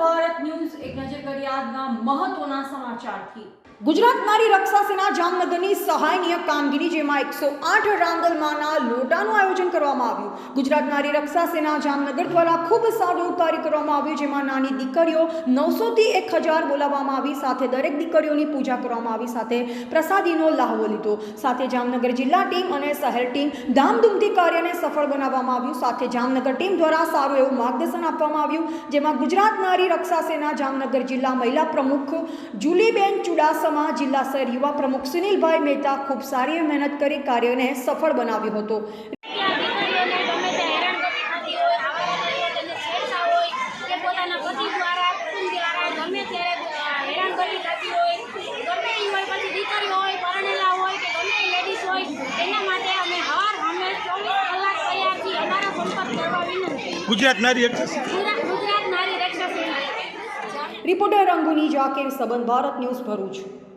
Bharat news એક નજર કરી આજના મહત્વના સમાચારથી. ગુજરાત નારી રક્ષા સેના જામનગરની સહાયનીય કામગીરી, જેમાં એકસો આઠ રાંદલમાંના લોટાનું આયોજન કરવામાં આવ્યું. ગુજરાત નારી રક્ષા સેના જામનગર દ્વારા ખૂબ સારું એવું કાર્ય કરવામાં આવ્યું, જેમાં નાની દીકરીઓ નવસોથી એક હજાર બોલાવવામાં આવી, સાથે દરેક દીકરીઓની પૂજા કરવામાં આવી, સાથે પ્રસાદીનો લાહવો લીધો. સાથે જામનગર જિલ્લા ટીમ અને શહેર ટીમ ધામધૂમથી કાર્યને સફળ બનાવવામાં આવ્યું. સાથે જામનગર ટીમ દ્વારા સારું એવું માર્ગદર્શન આપવામાં આવ્યું, જેમાં ગુજરાત નારી રક્ષા સેના જામનગર જિલ્લા મહિલા પ્રમુખ જુલીબેન ચુડાસમા જિલ્લા શહેર યુવા પ્રમુખ સુનિલભાઈ મહેતા ખૂબ સારી મહેનત કરી કાર્યને સફળ બનાવ્યું હતો. ગુજરાત નારી એક્સેસ ગુજરાત ગુજરાત નારી રક્ષા સેના રિપોર્ટર અંગુની જાકીર સંબંધ ભારત ન્યૂઝ ભરૂચ.